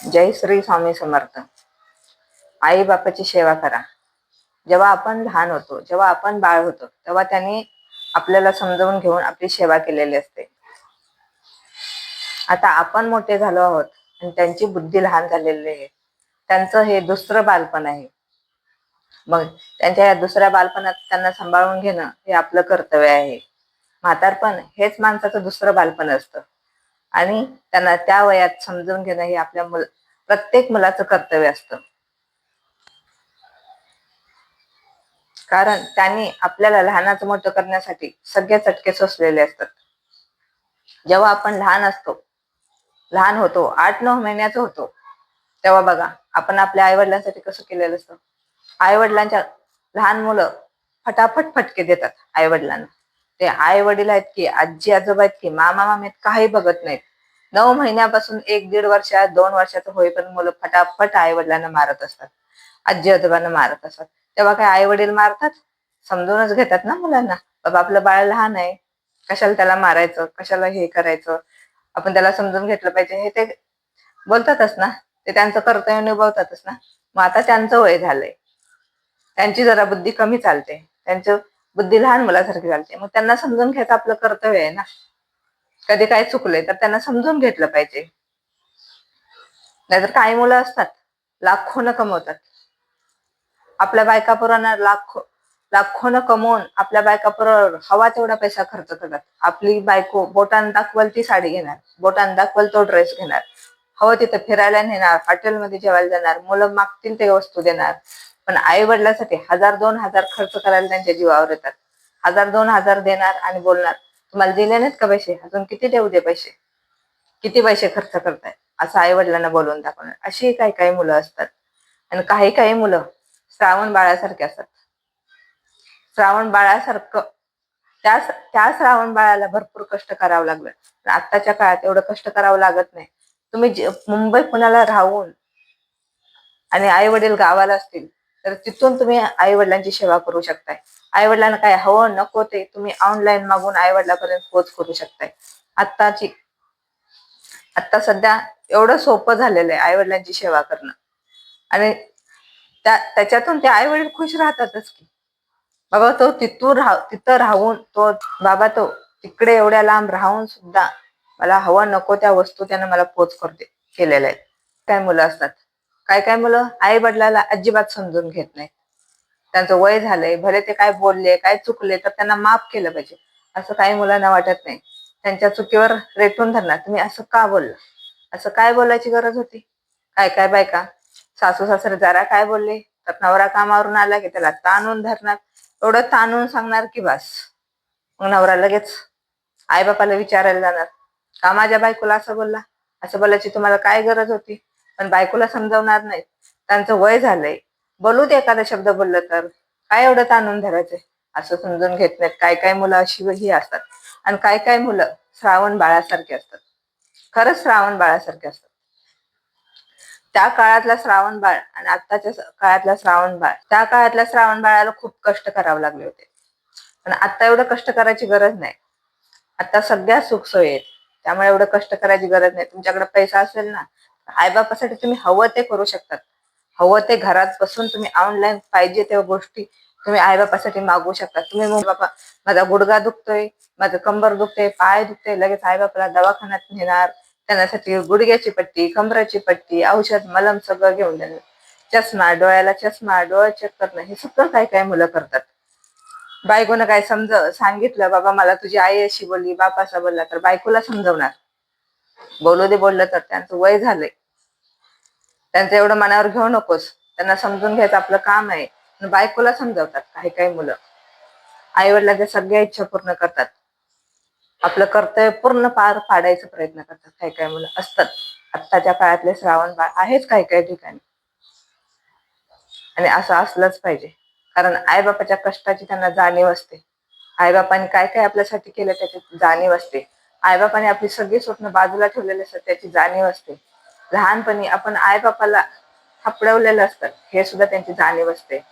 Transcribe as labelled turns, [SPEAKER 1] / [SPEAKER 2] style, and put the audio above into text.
[SPEAKER 1] जय श्री स्वामी समर्थ. आई बापाची सेवा करा. जेव्हा आपण लहान होतो जेव्हा आपण बाळ होतो तेव्हा त्यांनी आपल्याला समजावून घेऊन आपली सेवा केलेली असते. आता आपण मोठे झालो आहोत आणि त्यांची बुद्धी लहान झालेली आहे. त्यांचं हे दुसरं बालपण आहे. मग त्यांच्या या दुसऱ्या बालपणात त्यांना सांभाळून घेणं हे आपलं कर्तव्य आहे. म्हातारपण हेच माणसाचं दुसरं बालपण असतं. आणि त्यांना त्या वयात समजून घेणं हे आपल्या मुल प्रत्येक मुलाचं कर्तव्य असतं. कारण त्यांनी आपल्याला लहानाचं मोठं करण्यासाठी सगळे चटके सोसलेले असतात. जेव्हा आपण लहान असतो लहान होतो आठ नऊ महिन्याचं होतो तेव्हा बघा आपण आपल्या आईवडिलांसाठी कसं केलेलं असतं? आईवडिलांच्या लहान मुलं फटाफट फटके देतात आईवडिलांना. ते आई वडील आहेत की आजी आजोबा आहेत की मामा मामी आहेत काही बघत नाहीत. नऊ महिन्यापासून एक दीड वर्षात दोन वर्षाचं होईपर्यंत मुलं फटाफट आई वडिलांना मारत असतात. आजी आजोबांना मारत असतात. तेव्हा काय आई वडील मारतात? समजूनच घेतात ना मुलांना. बाबा आपलं बाळ लहान आहे. कशाला त्याला मारायचं? कशाला हे करायचं? आपण त्याला समजून घेतलं पाहिजे. हे ते बोलतातच ना. ते त्यांचं कर्तव्य निभावतातच ना. मग आता त्यांचं वय झालंय. त्यांची जरा बुद्धी कमी चालते. त्यांचं बुद्धी लहान मुलासारखी चालते मग त्यांना समजून घ्यायचं आपलं कर्तव्य आहे ना. कधी काय चुकलंय तर त्यांना समजून घेतलं पाहिजे. नाहीतर काही मुलं असतात लाखोनं कमवतात. आपल्या बायका पोरांना लाखो लाखोनं कमवून आपल्या बायका पोरावर हवा तेवढा पैसा खर्च करतात. आपली बायको बोटान दाखवल ती साडी घेणार बोटान दाखवल तो ड्रेस घेणार. हवं तिथं फिरायला नेणार हॉटेलमध्ये जेवायला जाणार मुलं मागतील ते वस्तू देणार. पण आई वडिलांसाठी हजार दोन हजार खर्च करायला त्यांच्या जीवावर येतात. हजार दोन हजार देणार आणि बोलणार तुम्हाला दिले नाहीत का पैसे? अजून किती देऊ दे पैसे? किती पैसे खर्च करताय? असं आई वडिलांना बोलवून दाखवणार. अशी काही काही मुलं असतात. आणि काही काही मुलं श्रावण बाळासारखे असतात. श्रावण बाळासारखं त्या त्या श्रावण बाळाला भरपूर कष्ट करावं लागलं. आत्ताच्या काळात एवढं कष्ट करावं लागत नाही. तुम्ही मुंबई पुण्याला राहून आणि आई वडील गावाला असतील तर तिथून तुम्ही आई वडिलांची सेवा करू शकताय. आई वडिलांना काय हवं नको ते तुम्ही ऑनलाईन मागून आई वडिलांपर्यंत पोच करू शकताय. आत्ताची आता सध्या एवढं सोपं झालेलं आहे आई वडिलांची सेवा करणं. आणि त्या त्याच्यातून ते आई वडील खुश राहतातच की. बाबा तो तिथून राह तिथं राहून तो बाबा तो तिकडे एवढ्या लांब राहून सुद्धा मला हवं नको त्या वस्तू त्यानं मला पोच करते केलेल्या आहेत. काय मुलं असतात. काय काय मुलं आई वडिलाला अजिबात समजून घेत नाही त्यांचं वय झालंय भले ते काय बोलले काय चुकले तर त्यांना माफ केलं पाहिजे. असं काही मुलांना वाटत नाही. त्यांच्या चुकीवर रेटून धरणार. तुम्ही असं का बोलला? असं काय बोलायची गरज होती? काय काय बायका? सासू सासरे जरा काय बोलले? तर नवरा कामावरून आला की त्याला ताणून धरणार. एवढं ताणून सांगणार की बस. मग नवरा लगेच आई बापाला विचारायला जाणार. का माझ्या बायकोला असं बोलला? असं बोलायची तुम्हाला काय गरज होती? पण बायकोला समजावणार नाही. त्यांचं वय झालंय. बोलू दे एखादा शब्द बोललं तर. काय एवढं ताणून धरायचंय? असं समजून घेत नाहीत. काय काय मुलं अशी ही असतात. आणि काय काय मुलं श्रावण बाळासारखे असतात. खरंच श्रावण बाळासारखे असतात. त्या काळातला श्रावण बाळ आणि आत्ताच्या काळातला श्रावण बाळ त्या काळातल्या श्रावण बाळाला खूप कष्ट करावे लागले होते. पण आता एवढं कष्ट करायची गरज नाही. आता सगळ्या सुखसोयी आहेत. त्यामुळे एवढं कष्ट करायची गरज नाही. तुमच्याकडे पैसा असेल ना आईबापासाठी तुम्ही हवं ते करू शकतात. हवं ते घरात बसून तुम्ही ऑनलाईन पाहिजे त्या गोष्टी तुम्ही आईबापासाठी मागवू शकता. तुम्ही मग बाबा माझा गुडगा दुखतोय माझं कंबर दुखतोय पाय दुखतोय लगेच आईबापाला दवाखान्यात नेणार. त्यांच्यासाठी गुडघ्याची पट्टी कंबराची पट्टी औषध मलम सगळं घेऊन देणार चष्मा डोळ्याला चष्मा डोळा चेक करणं हे सगळं काय काय मुलं करतात. बायकोनं काय समज सांगितलं बाबा मला तुझी आई अशी बोलली बाप असा बोलला तर बायकोला समजवणार. बोलू दे बोललं तर. त्यांचं वय झालंय. त्यांचं एवढं मनावर घेऊ नकोस. त्यांना समजून घ्यायचं आपलं काम आहे. बायकोला समजावतात काही काही मुलं. आई वडिलांच्या सगळ्या इच्छा पूर्ण करतात. आपलं कर्तव्य पूर्ण पार पाडायचा प्रयत्न करतात. काही काही मुलं असतात. आत्ताच्या काळातले श्रावण बाळ आहेच काही काही ठिकाणी. आणि असं असलंच पाहिजे. कारण आईबापाच्या कष्टाची त्यांना जाणीव असते. आईबापाने काय काय आपल्यासाठी केलं त्याची जाणीव असते. आईबापाने आपली सगळी स्वप्न बाजूला ठेवलेले असतात त्याची जाणीव असते. लहानपणी आपण आईबापाला थापडवलेलं असतं हे सुद्धा त्यांची जाणीव असते.